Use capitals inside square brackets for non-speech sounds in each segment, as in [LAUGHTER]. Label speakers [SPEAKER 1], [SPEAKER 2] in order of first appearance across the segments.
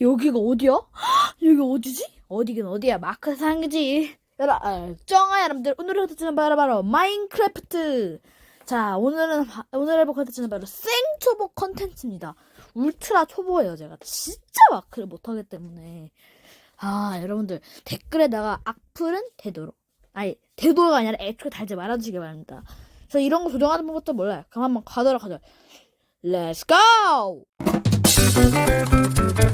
[SPEAKER 1] 여기가 어디야? 헉, [GASPS] 여기 어디지? 어디긴 어디야? 마크 상이지. 여러, 아, 여러분들 오늘 컨텐츠는 바로 바로 마인크래프트. 자 오늘은 바- 오늘 해볼 컨텐츠는 바로 생초보 컨텐츠입니다. 울트라 초보예요 제가 진짜 마크를 못하기 때문에 아 여러분들 댓글에다가 악플은 되도록 아니 되도록 아니라 애초에 달지 말아주시기 바랍니다. 그래서 이런 거 조정하는 방법도 몰라요. 그럼 한번 가도록 하죠. Let's go! 자,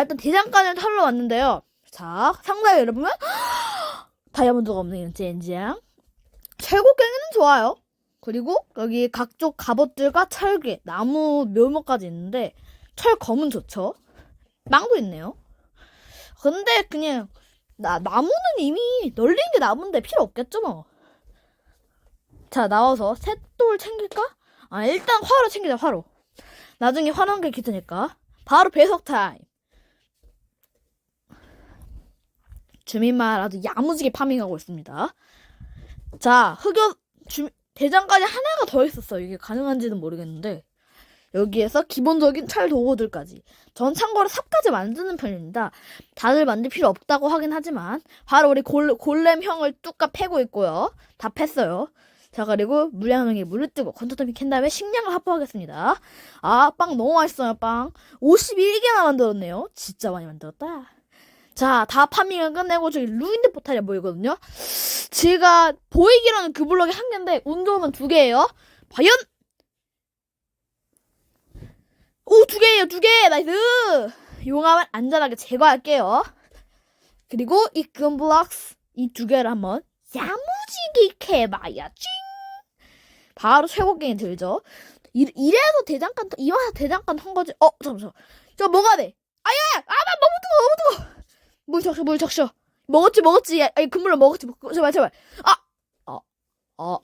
[SPEAKER 1] 일단 대장간을 털러 왔는데요. 자, 상자에 여러분, [GASPS] 다이아몬드가 없는 젠장. 철곡갱이는 좋아요. 그리고 여기 각종 갑옷들과 철개, 나무, 묘목까지 있는데, 철검은 좋죠. 망도 있네요. 근데 그냥, 나, 나무는 이미 널린 게 나무인데 필요 없겠죠, 뭐. 자, 나와서 셋돌 챙길까? 아, 일단 화로 챙기자, 화로. 나중에 화난 게 기트니까. 바로 배석 타임. 주민마을 아주 야무지게 파밍하고 있습니다. 자, 흑여 주, 대장까지 하나가 더 있었어요. 이게 가능한지는 모르겠는데 여기에서 기본적인 철 도구들까지. 전 참고로 삽까지 만드는 편입니다. 다들 만들 필요 없다고 하긴 하지만 바로 우리 골, 골렘형을 뚝까 패고 있고요. 다 팼어요. 자 그리고 물량명에 물을 뜨고 건조점이 캔 다음에 식량을 확보하겠습니다. 아 빵 너무 맛있어요 빵. 51개나 만들었네요. 진짜 많이 만들었다. 자, 다 파밍을 끝내고 저기 루인드 포탈이 보이거든요. 제가 보이기로는 그 블럭이 한 개인데 운 좋으면 두 개예요. 과연? 오, 두 개예요, 두 개. 나이스. 용암을 안전하게 제거할게요. 그리고 이 금 블럭스 이 두 개를 한번 야무지게 캐봐야지. 바로 최고갱이 들죠. 이, 이래서 대장간 이와서 대장간 한 거지. 어, 잠시만. 저 뭐가 돼? 아야, 아 나 너무 뜨거, 너무 뜨거. 물 적셔, 물 적셔. 먹었지, 먹었지. 야, 아니, 그물로 먹었지. 먹- 제발, 제발. 아! 아, 아.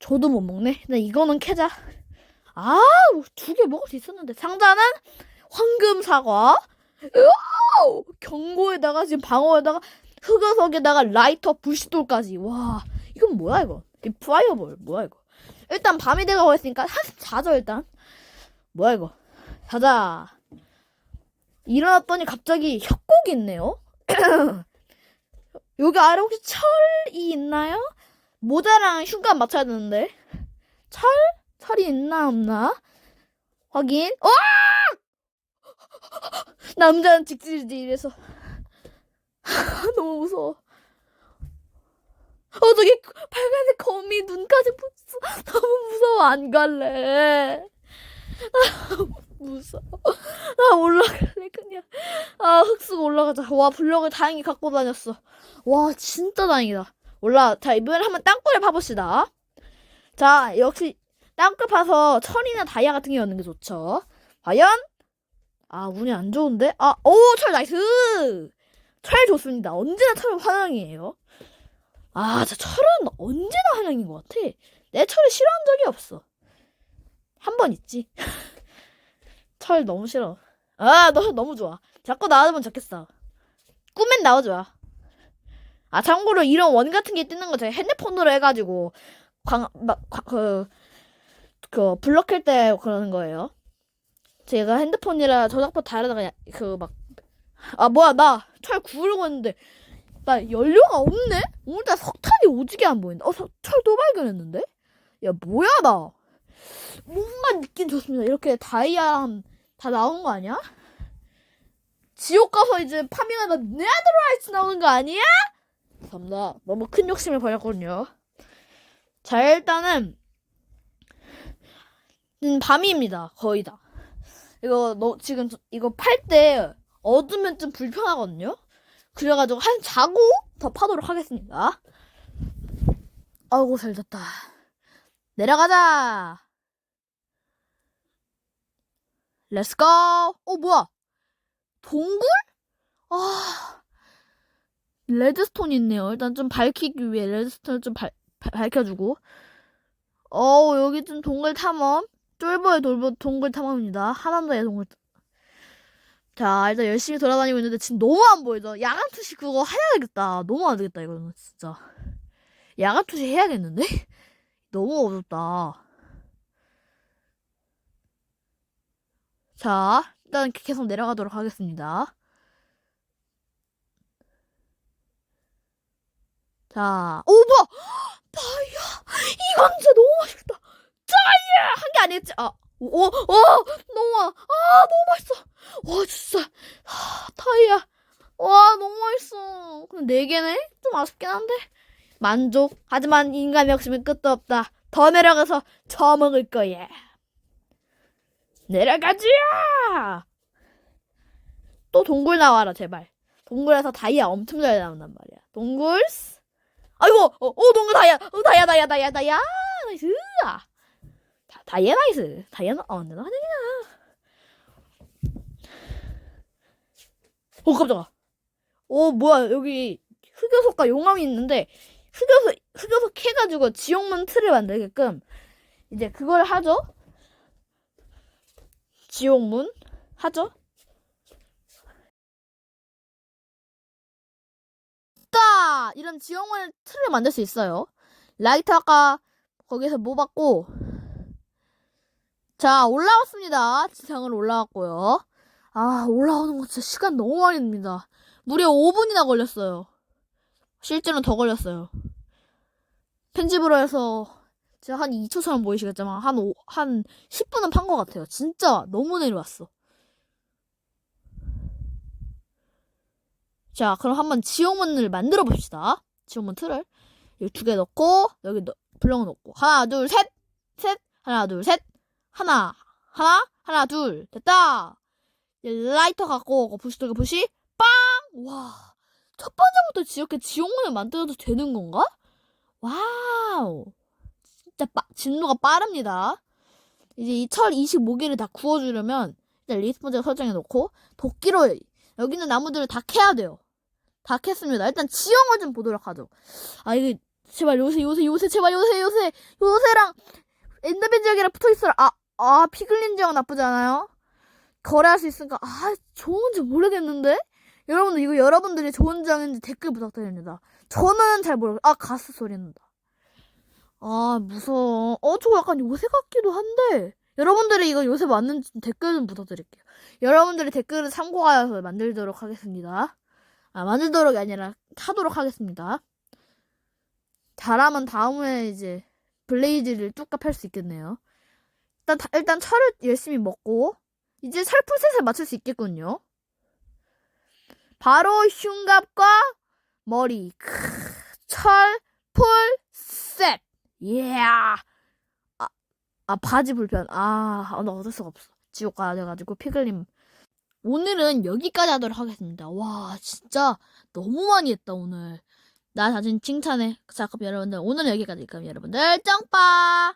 [SPEAKER 1] 저도 못 먹네. 나 이거는 캐자. 아, 두 개 먹을 수 있었는데. 상자는 황금 사과. 으아우! 경고에다가 지금 방어에다가 흑여석에다가 라이터 불시돌까지. 와, 이건 뭐야, 이거? 이 프라이어볼. 뭐야, 이거? 일단 밤이 돼가고 있으니까 한숨 자죠, 일단. 뭐야, 이거? 자자. 일어났더니 갑자기 협곡이 있네요. [CLEARS THROAT] 여기 아래 혹시 철이 있나요? 모자랑 흉감 맞춰야 되는데. 철? 철이 있나 없나? 확인. 와! 남자는 직질지 이래서. [LAUGHS] 너무 무서워. 어 저기 빨간색 거미 눈까지 붙어. [LAUGHS] 너무 무서워 안 갈래. [LAUGHS] 무서워. 나 올라갈래 그냥. 아 흙수가 올라가자. 와 블럭을 다행히 갖고 다녔어. 와 진짜 다행이다. 올라. 자 이번에 한번 땅굴을 파봅시다. 자 역시 땅굴 파서 철이나 다이아 같은 게 얻는 게 좋죠. 과연? 아 운이 안 좋은데? 아 오 철 나이스. 철 좋습니다. 언제나 철은 환영이에요. 아, 저 철은 언제나 환영인 것 같아. 내 철을 싫어한 적이 없어. 한 번 있지. [LAUGHS] 철 너무 싫어. 아, 너 너무 좋아. 자꾸 나와주면 좋겠어. 꿈엔 마. 아, 참고로 이런 원 같은 게 뜨는 거 제가 핸드폰으로 해가지고, 광, 막, 과- 그, 그, 블럭할 때 그러는 거예요. 제가 핸드폰이라 저작법 다르다가, 그, 막, 아, 뭐야, 나 철 구우려고 했는데, 나 연료가 없네? 오늘따라 석탄이 오지게 안 보인다. 어, 석- 철도 발견했는데? 야, 뭐야, 나. 뭔가 느낌 좋습니다. 이렇게 다이아 다 나온 거 아니야? 지옥 가서 이제 파밍하다 네더라이트 나오는 거 아니야? 감사합니다. 너무 큰 욕심을 버렸거든요. 자, 일단은, 음, 밤입니다. 거의 다. 이거, 너, 지금, 저- 이거 팔 때 어두면 좀 불편하거든요? 그래가지고 한 자고 더 파도록 하겠습니다. 아이고 잘 잤다. 내려가자. 렛츠고. 어 뭐야? 동굴? 아 레드스톤 있네요. 일단 좀 밝히기 위해 레드스톤을 좀 밝, 밝- 밝혀주고. 어 여기 좀 동굴 탐험. 쫄보의 돌보 동굴 탐험입니다. 하남도의 동굴. 자, 일단 열심히 돌아다니고 있는데 지금 너무 안 보이죠? 야간 투시 그거 해야겠다. 너무 안 되겠다, 이거는 진짜. 야간 투시 해야겠는데? [LAUGHS] 너무 어둡다. 자, 일단 계속 내려가도록 하겠습니다. 자, 오, 뭐야! 다이아! 이건 진짜 너무 맛있겠다! 다이아! 한 게 아니겠지? 아, 오, 오, 너무. 아, 너무 맛있어! 와, 진짜. 하, 다이아. 와, 너무 맛있어. 근데 네 개네? 좀 아쉽긴 한데. 만족. 하지만 인간의 욕심은 끝도 없다. 더 내려가서 저 먹을 거야. 내려가자! 또 동굴 나와라, 제발. 동굴에서 다이아 엄청 잘 나온단 말이야. 동굴스? 아이고, 어, 어 동굴 다이아, 어, 다이아, 다이아, 다이아, 다이아, 나이스. 다, 다이아 나이스. 다이아, 어, 너 하늘이야. 오, 깜짝아. 오, 뭐야, 여기 흑요석과 용암이 있는데, 흑요석, 흑요석 해가지고 지옥문 틀을 만들게끔, 이제 그걸 하죠? 지옥문? 하죠? 따! 이런 지옥문 틀을 만들 수 있어요. 아까 거기서 뭐 받고, 자, 올라왔습니다. 지상으로 올라왔고요. 아, 올라오는 거 진짜 시간 너무 많이 듭니다. 무려 5분이나 걸렸어요. 실제로는 더 걸렸어요. 편집으로 해서 제가 한 2초처럼 보이시겠지만 한, 5, 한 10분은 판 것 같아요. 진짜 너무 내려왔어. 자, 그럼 한번 지옥문을 만들어 봅시다. 지옥문 틀을. 여기 두 개 넣고, 여기 넣, 블럭 넣고. 하나, 둘, 셋! 셋! 하나, 둘, 셋! 하나, 하나, 하나, 둘. 됐다! 라이터 갖고 오고 부시 두개 부시 빵! 와. 첫 번째부터 이렇게 지옥문을 만들어도 되는 건가? 와우. 진짜 빠, 진도가 빠릅니다. 이제 이 철 25개를 다 구워주려면 일단 리스폰즈 설정해 놓고 도끼로 여기 있는 나무들을 다 캐야 돼요. 다 캤습니다. 일단 지형을 좀 보도록 하죠. 아 이게 제발 요새 요새 요새 제발 요새 요새 요새랑 엔더맨 지역이랑 붙어 있어라. 아, 아 피글린 지역 나쁘지 않아요? 거래할 수 있으니까 아 좋은지 모르겠는데 여러분들 이거 여러분들이 좋은 장인지 댓글 부탁드립니다. 저는 잘 모르겠어요. 아 가스 소리 난다. 아 무서워. 어 저거 약간 요새 같기도 한데 여러분들이 이거 요새 맞는지 댓글 좀 부탁드릴게요. 여러분들의 댓글을 참고하여서 만들도록 하겠습니다. 아 만들도록이 아니라 하도록 하겠습니다. 잘하면 다음에 이제 블레이즈를 뚝딱 팰수 있겠네요. 일단 다- 일단 철을 열심히 먹고 이제 철풀셋을 맞출 수 있겠군요. 바로 흉갑과 머리. 크, 철풀셋. 예. 아, 아 바지 불편. 아, 아, 나 어쩔 수가 없어. 지옥 가야 돼가지고 피글림. 오늘은 여기까지 하도록 하겠습니다. 와, 진짜 너무 많이 했다 오늘. 나 자신 칭찬해. 자, 그럼 여러분들 오늘은 여기까지. 그럼 여러분들 짱빠.